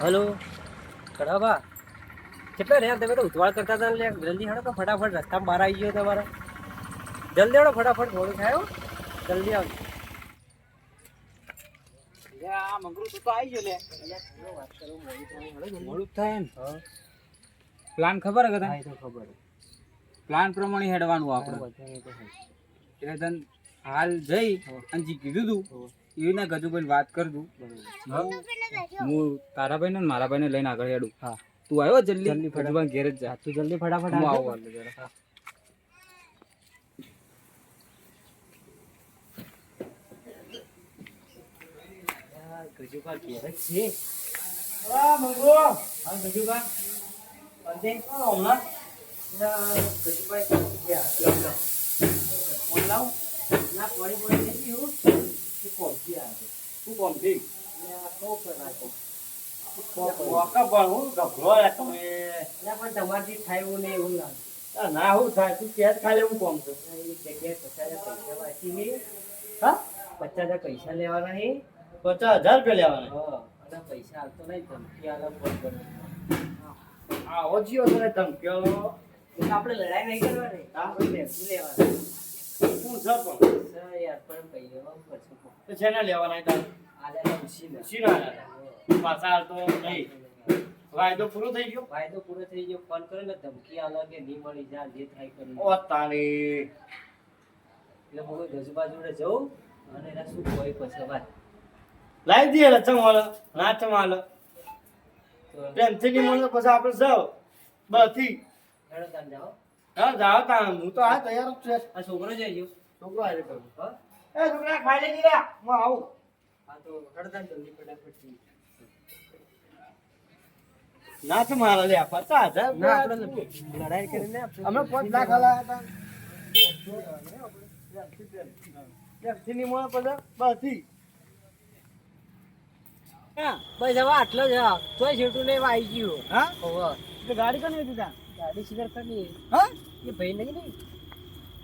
Hello? કડાબા કેટલા રહ્યા? તમે તો ઉતવાળ કરતા હતા ને લે જલ્દી હાડો તો ફટાફટ. રસ્તામાં બહાર આવી ગયો તમારે. જલ્દી હાડો ફટાફટ. મોડું થાય હો. જલ્દી આવો. આ મંગળું તું તો આવી ગયો લે. મોડું થાય ને પ્લાન ખબર હે તને? તો ખબર પ્લાન પ્રમાણે હેડવાનું આપણે. એટલે તને હાલ જઈ અને જે કીધું તું હા, એવી ના ગજુભાઈ વાત કર દઉં હું તારા ભાઈ ને મારા ભાઈ ને લઈને આગળ હેડું હા તું આવ્યો જલ્દી જલ્દી ફટાફટ. ઘેર જ જા તું જલ્દી ફટાફટ હું આવજો. જરા. હા. ગજુભા ઘેર જ છે. હા, ગજુભા. અંતે? આ ગજુભાઈ ગયા. ના, પડી પડી નહીં પીવું. તું કોણથી તમે ના, હું થાય તું ક્યાં ખાલી હું કોમ છું? પચાસ હજાર પૈસા લેવાના નહીં પચાસ હજાર રૂપિયા લેવાના? પૈસા આવતો નહીં ધમકી આલો ફોન કરો. આવો ઓછીઓ તને એટલે આપણે લડાઈ નહીં કરવાની. લેવાનું. શું છે પણ સર યાર પણ પછી તો છેને લેવાના હતા આલે ખુશી ને શીના પાછા તો નહીં. વાયદો પૂરો થઈ ગયો? ફાયદો પૂરો થઈ ગયો ફોન કરે ને ધમકી આલો કે નહીં મળી જા જે થાય કરી ઓ તારી. એટલે હું ગજબા જોડે જઉં અને એના શું કોઈ પછી વાત લાવી દઈએ લે ચમાલ ના ચમાલ પ્રેમથી ની મળે પછી આપણે જાવ બથી હેડો તાન જાઓ. હા જાવ તા હું તો આ તૈયાર જ છે. આ છોકરો જઈ છોકરો આવી કરું હા? એ છોકરા ખાઈ લેજે રે હું આવું. હા તો જલ્દી ફટાફટ. ના ચમાલ લે પચાસ હજાર ના આપણે લડાઈ કરીને અમે પાંચ લાખ હલાયા હતા. પ્રેમથી ની પછી બથી હા બસ હવે આટલો જ તોય છેટું નહીં આવી ગયું. હા. ગાડી કોની હતી ત્યાં ગાડી શિકાર કરી હા? એ ભાઈ નહીં નહીં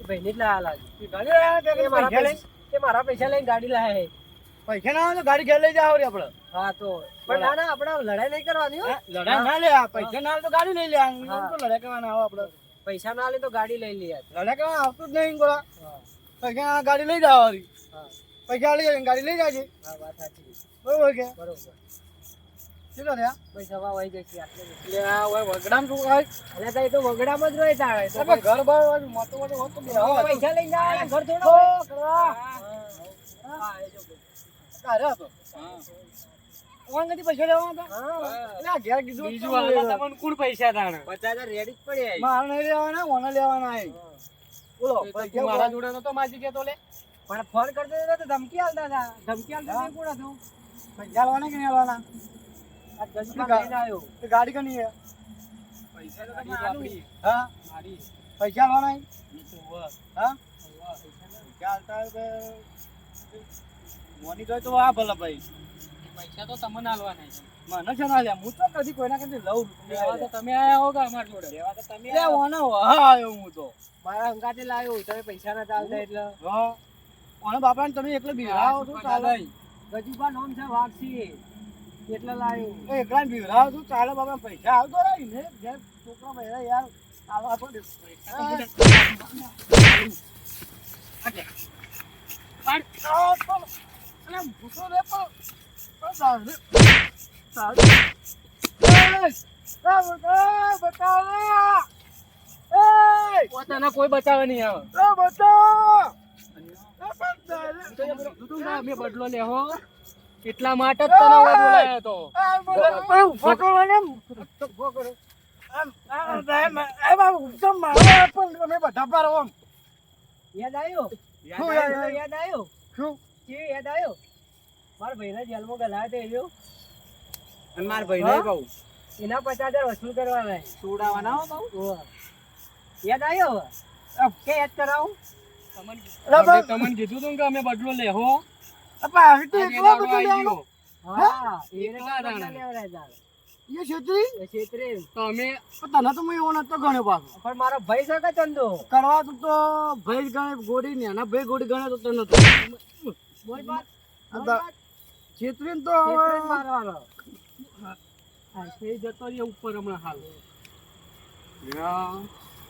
એ ભાઈ ને જ લાયા લાગે ગાડી લાયા મારા પૈસા લઈ એ મારા પૈસા લઈને ગાડી લાયા છે. પૈસા ના આવે તો ગાડી ઘેર લઈ જાવ રે આપણે હા તો. પણ ના ના આપણે લડાઈ નહીં કરવાની હો. લડાઈ ના લે પૈસા ના આવે તો ગાડી લઈ લે તો લડાઈ કરવાના આવે આપણે પૈસા ના લે તો ગાડી લઈ લે લડાઈ કરવા આવતું જ નહીં ગોળા. પૈસા ના ગાડી લઈ જાવ પૈસા લઈ જાય ગાડી લઈ જાજે. હા વાત સાચી. બરોબર કે? બરોબર. ચલો રે પૈસા વાવ આવી જશે એટલે આ ઓય વગડામ શું ખાય અલ્યા તો તો વગડામાં જ રહે તારે તો ઘર બાર વાળું મોટો મોટો હોતો બે પૈસા લઈને જાય ઘર થોડો કરવા હા, હા, એ જો ભાઈ. હતો ઓન પૈસા લેવા હતા? હા. એટલે આ ઘેર કીધું બીજું તો તમને કોણ પૈસા તાણે? પચાસ હજાર રેડી જ પડે મારે નહીં લેવાના ઓને લેવાના એ બોલો મારા જોડે તો માજી કેતો લે. પણ ફોન કરતો ધમકી આલતા હતા. ધમકી આલતા હતા કોણ હતું? પૈસા લેવાના કે નહીં લેવાના? ગાડી કની છે. પૈસા તો લેવાના મોની જોઈ આ ભલે ભાઈ. પૈસા તમને આલવાના છે. મને છે ના હું તો કદી કોઈના કદી લઉં લેવા તો તમે આયા હો કે અમારી જોડે? લેવા તો તમે લે આયા. હા આયો હું તો. મારા અંગાતે લાવ્યો તમે પૈસા ના ચાલતા એટલે. હા. ઓને બાપાને તમે એકલો બિહાવો છો ચાલે. ગજુબા નામ છે વાઘસી એટલે લાવ્યો તો એકલા બિહાવો છો ચાલો બાપા પૈસા આવતો રહી ને જે છોકરા ભાઈ યાર આવા તો પોતાના કોઈ બચાવે નહીં આવે. મેં બદલો લેવો. એટલા માટે જ તને હવે બોલાયો તો યાદ આવ્યો શું યાદ આવ્યો શું કે યાદ આવ્યો મારા ભાઈને જેલમાં ગલાયો તો અને માર ભાઈને કહું. એના પચાસ હજાર વસૂલ કરવાના. છોડાવાના હો બહુ. યાદ આવ્યો કે યાદ કરાવું તમને કીધું તું કે અમે બદલો લેહો આવી તો એકલો બધો લેવાનો. હા એ એ કેટલા કેટલા દાણા એ છેતરી? એ છેતરે. તો અમે પણ તને તો હું એવો નતો ગણ્યો પાછો. પણ મારો ભાઈ છે કે ચંદો કરવા તો તો ભાઈ ગણે ગોડી ને એના ભાઈ ગોળી ગણે તો તને તો બોલ બાત. તો હવે મારવાનો. જતો રહે ઉપર હમણાં હાલ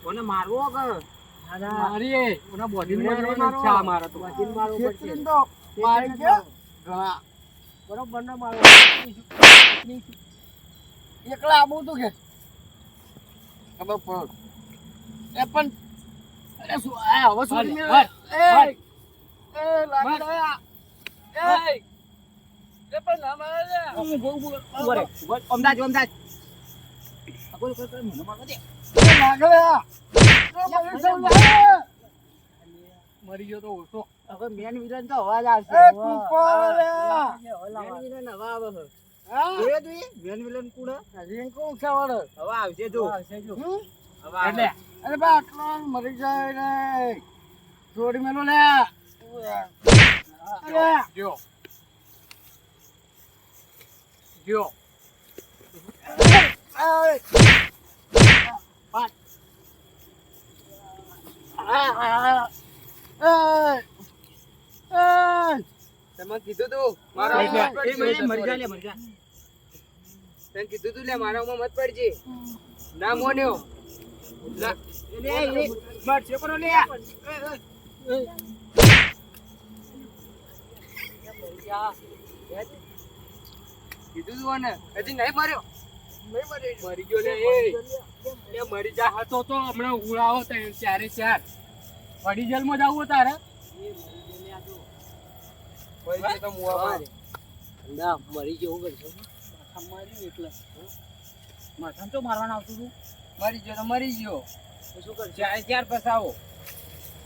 કોને મારવો કે મારીએ ઓના બોડી એમને માં નહીં મારવો. ઈચ્છા અમારે તો વાગીને મારવું પડશે. તો મારી ગયા? ઘણા બરોબર ના મારો. એકલા આવું તું કે? ખબર પડો. એ પણ અરે શું આ હવે શું હાલ, થયું? હાલ, એ એ લાગી એ. એ પણ ના મારે રે. ઊભો રે. અમદાજ અમદાજ બોલ બોલ બોલ મને મારવા દે. એ લાગે રહ્યા. એ મને સૌ લાગે. મરી ગયો તો ઓછો. હવે મેન વિલન તો અવાજ આવશે. એ કૂપો રે. મેન વિલન હવે આવે છે હા? જોયો મેન વિલન કોણ રિંકુ ઉઠાવાળો. હવે આવશે જો. આવશે જો. હવે એટલે. અરે બા આટલો મરી જાય રે છોડી મેલો લે. જો જો. à. Ê! Ê! તમે કીધું તું મારા એક ઉંમર મિનિટ, પડશે. એ મરી લે મરી તને કીધું તું લે મારા ઉંમર મત પડજે. ના મોન્યો. ના. લે એ લે. કીધું તું ને હજી નહીં મર્યો? મરી ગયો લે એ. મરી જા. હતો તો હમણાં ઉડાવો ત્યારે ચારે ચાર. વડી જેલમાં જવું તારે? ના મરી મારી એટલે. માથામાં તો મારવાનું આવતું હતું. મરી ગયો તો મરી ગયો. તો શું કરશે? ચાર ચાર પસાવો.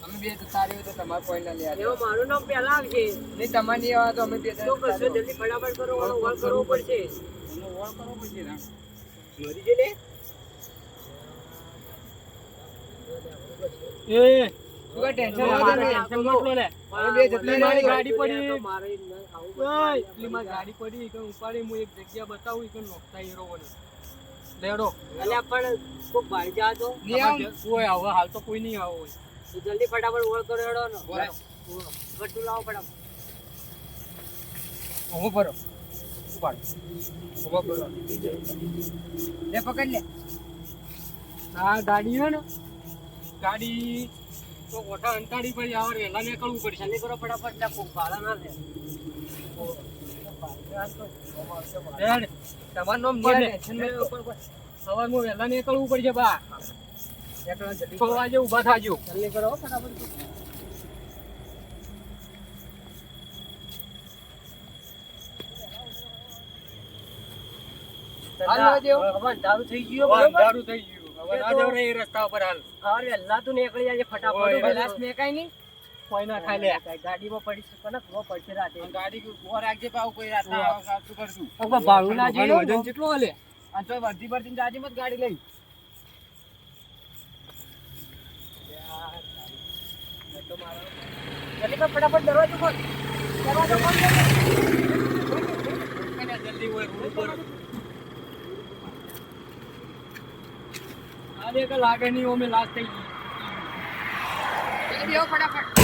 અમે બે તો સારી તો તમારે કોઈ ના લે મારું નામ પહેલા આવશે નહીં તમારે નહીં આવે તો અમે બે શું કરશો? જલ્દી ફટાફટ કરો કરવો પડશે. એનો વળ કરવો પડશે ને. મરી જઈ એ ગાડી પડી. એટલી ગાડી ઉપાડી હું એક જગ્યા બતાવું કે નોખતા હીરો બને. લેડો. અલ્યા પણ કોઈ જા તો? કોઈ હવે હાલ તો કોઈ નહીં આવો તો જલ્દી ફટાફટ ઓળ કરો હેડો ને. લાવો ફટાફટ. ઊભો ભરો લે પકડ લે. આ ગાડી હે ને ગાડી તો ઓઠા અંટાડી પડી આવે વહેલા નીકળવું પડશે જલ્દી કરો ફટાફટ લે કોઈ ભાડા ના લે. તમારું નામ બોલે. નહીં ટેન્શન નહીં લો. સવારમાં વહેલા નીકળવું પડશે બા. છ વાગે ઊભા થાજો જલ્દી કરો ફટાફટ. હાલ લેવા દેવો. હવે અંધારું થઈ ગયું દારૂ થઈ ગયું. હવે ના જવરાય એ રસ્તા ઉપર હાલ. હવે વહેલા તું નીકળી જાય ફટાફટ. કૈલાસ મેકાય નહીં? કોઈ ના ખાઈ લે. ગાડીમાં પડી શકે ને ખબર પડશે રાતે. ગાડી ઊભો રાખજે પાછું કોઈ રાત ના આવે, કરશું. હવે ભાડું ના ભાડું વજન કેટલું હાલે? આ તો વર્ધી વર્ધી જાજે મત ગાડી લઈ. ફટાફટ દરવાજો ખોલ. દરવાજો ખોલ જલ્દી હોય રોડ ઉપર લાગે નહીં અમે લાગ થઈ ગઈ ફટાફટ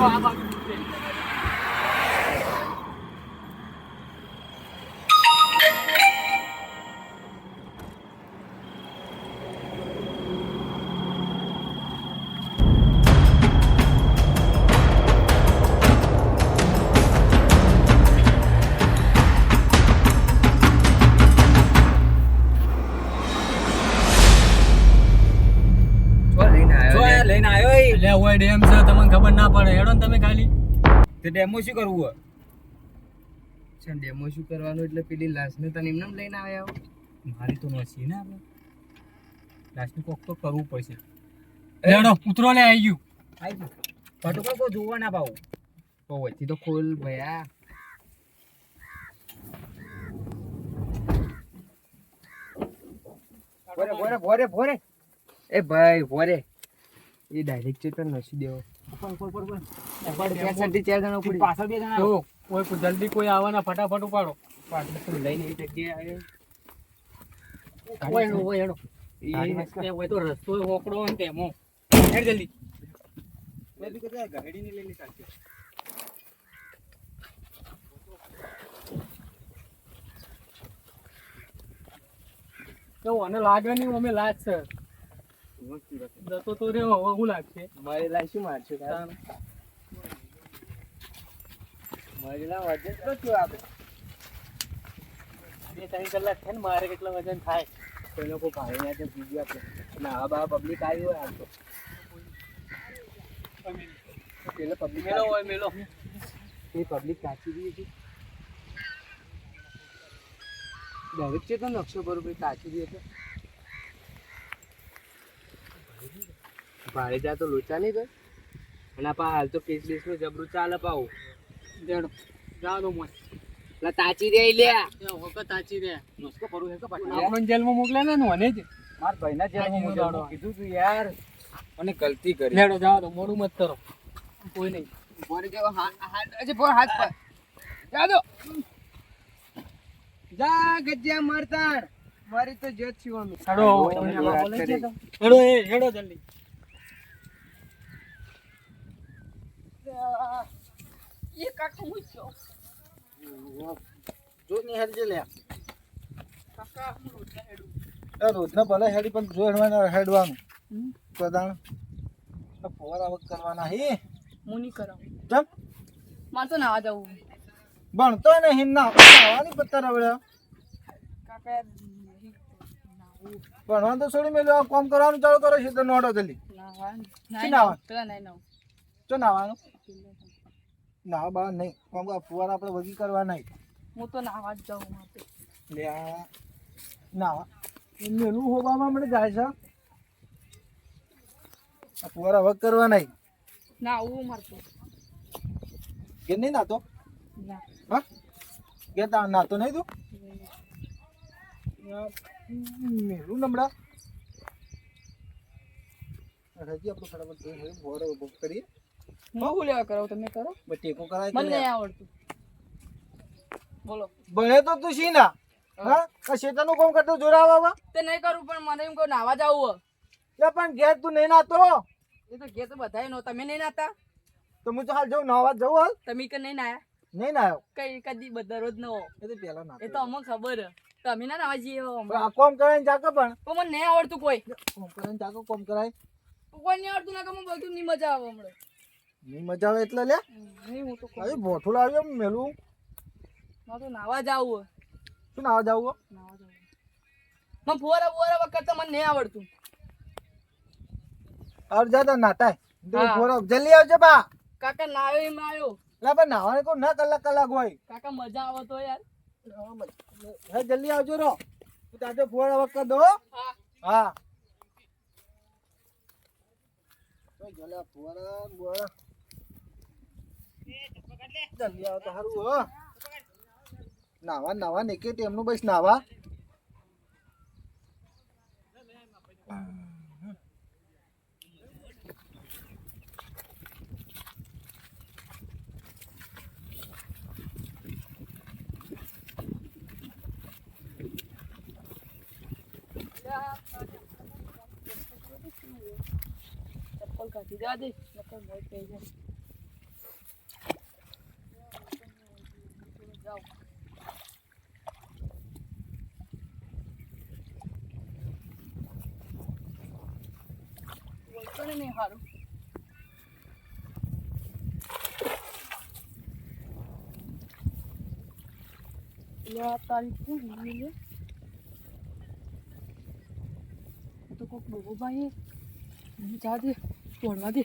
આ ડેમો શું કરવું હોય? છે ડેમો શું કરવાનું એટલે પેલી લાશને તને એમને લઈને આવ્યા હો? મારી તો નથી ને આપણે. લાસ્ટનું કોક તો કરવું પડશે. હેડો કૂતરો લે આવી ગયું. આવી ગયું. ફટોફટ કોઈ જોવા ના પાવું તો વચ્ચે તો ખોલ ભયા. ભોરે ભોરે ભોરે ભોરે. એ ભાઈ ભોરે. એ ડાયરેક્ટ ચેતન નસી દેવો. જલ્દી કોઈ આવવાના ફટાફટ ઉપાડો. અને લાગે નહીં અમે લાજ છે. જતો લાગશે મારી શું મારશે? મારી લાઈ વજન કલાક છે ને મારે કેટલું વજન થાય એ લોકો ભાઈ ને આપે અને આ બા પબ્લિક આવી હોય તો પેલો પબ્લિક મેલો હોય મેલો એ પબ્લિક કાચી રહી હતી દરેક છે તો નકશો બરોબર કાચી રહી હતો ભાડે જા તો લોચા નહીં ભાઈ અને પા હાલ તો કેસ બેસનું જબરું ચાલે પાવું જણ જા દો એટલે તાચી દે લે એ તાચી દે. નસકો કરું હે કે પાછી? આપણને જેલમાં મોકલે ને મને જ. માર ભાઈના જેલમાં મોકલાડો કીધું તું યાર અને ગલતી કરી. લેડો જાઓ તો મોડું મત કરો. કોઈ નહીં. બોરે જેવો હાથ હાથ બોર હાથ પર. જા દો. જા ગજ્જા મરતાર. મારી તો જત છીવાનું હેડો. હેડો જે વાત કરી. હેડો એ હેડો જલ્દી જો ની હેડ લે. એ રોજના ભલે હેડી પણ જો હેડવાના હેડવાનું. આ ફોરા વખત કરવાના હે. હું નહીં કરાવું. જમ મારે તો નાવા જવું. ભણતો નહીં ના આવવાની પત્તા રવડ્યા. કાકા ભણવાનું તો છોડી મેલ્યો આ કરવાનું ચાલુ કરો છે તો નોડો જલ્દી. નાવા શી નાવા? પેલા ચો નાવાનું? ના બા નહીં. પણ કા ફુવારા આપણે વગી કરવા નહીં. હું તો નાવા જ જાઉં માટે. લે નાવા. મેલું હોવામાં મને જાય છે. ફુવારા વગ કરવા નહીં. નાવું મારતો કે નહીં નાતો? ના. હા? કે તા નાતો નહીં તું? મેલું નમડા હજી આપણે ફટાફટ બોર કરીએ. હું લેવા કરો તમે કરો. ટેકો કરાય મને નહીં આવડતું. બોલો. ભણે તો તું શી ના? હા. શેતાનું કામ કરતો જોરાવા તે નહીં કરું પણ મને એમ કહું નાવા જવું લે પણ ઘેર તું નહીં નાતો એ તો ઘેર તો બધાય નો તમે નહીં નાતા? તો હું તો હાલ જઉં નાવા જવું હાલ. તમે કે નહીં નાયા? નહીં નાયો. કઈ કદી બધા રોજ નો એ તો પેલા એ તો અમને ખબર. હે. તમે ના નાવા જઈએ આ કોમ કરાય જાકે પણ. મને નહીં આવડતું કોઈ. કોમ કરાય જાકે કોમ કરાય. કોઈ નહીં આવડતું ના કે મને બધું નહીં મજા આવે હમણાં. નહીં મજા આવે એટલે લે. નહીં હું તો અરે બોઠું લાવ્યો મેલું. મારે તો નાવા જવું શું નાવા જાવું નાવા જવું મને ફુવારા ફુવારા વખત તો મને નહીં આવડતું. અર જા નાતા હા. ફોરો જલ્દી આવજો બા. કાકા નાયો એમ આવ્યો લા પણ નાવાને કોઈ ના કલાક કલાક હોય. કાકા મજા આવે તો યાર. હે જલ્દી આવજો રો તું તાજો ફોરા વખત દો હા. જલ્યા ફોરા બોરા જલ્દી આવો તો હારું હો નાવા નાવા ને કે તેમનું બસ નાવા ચપ્પલ કાઢી દેવા દે નકર મોજ થઈ જાય જાઓ બોલતો ને નહીં સારું યા તારી શું લીલી તો કોક બોબો ભાઈ જા દે તોડવા દે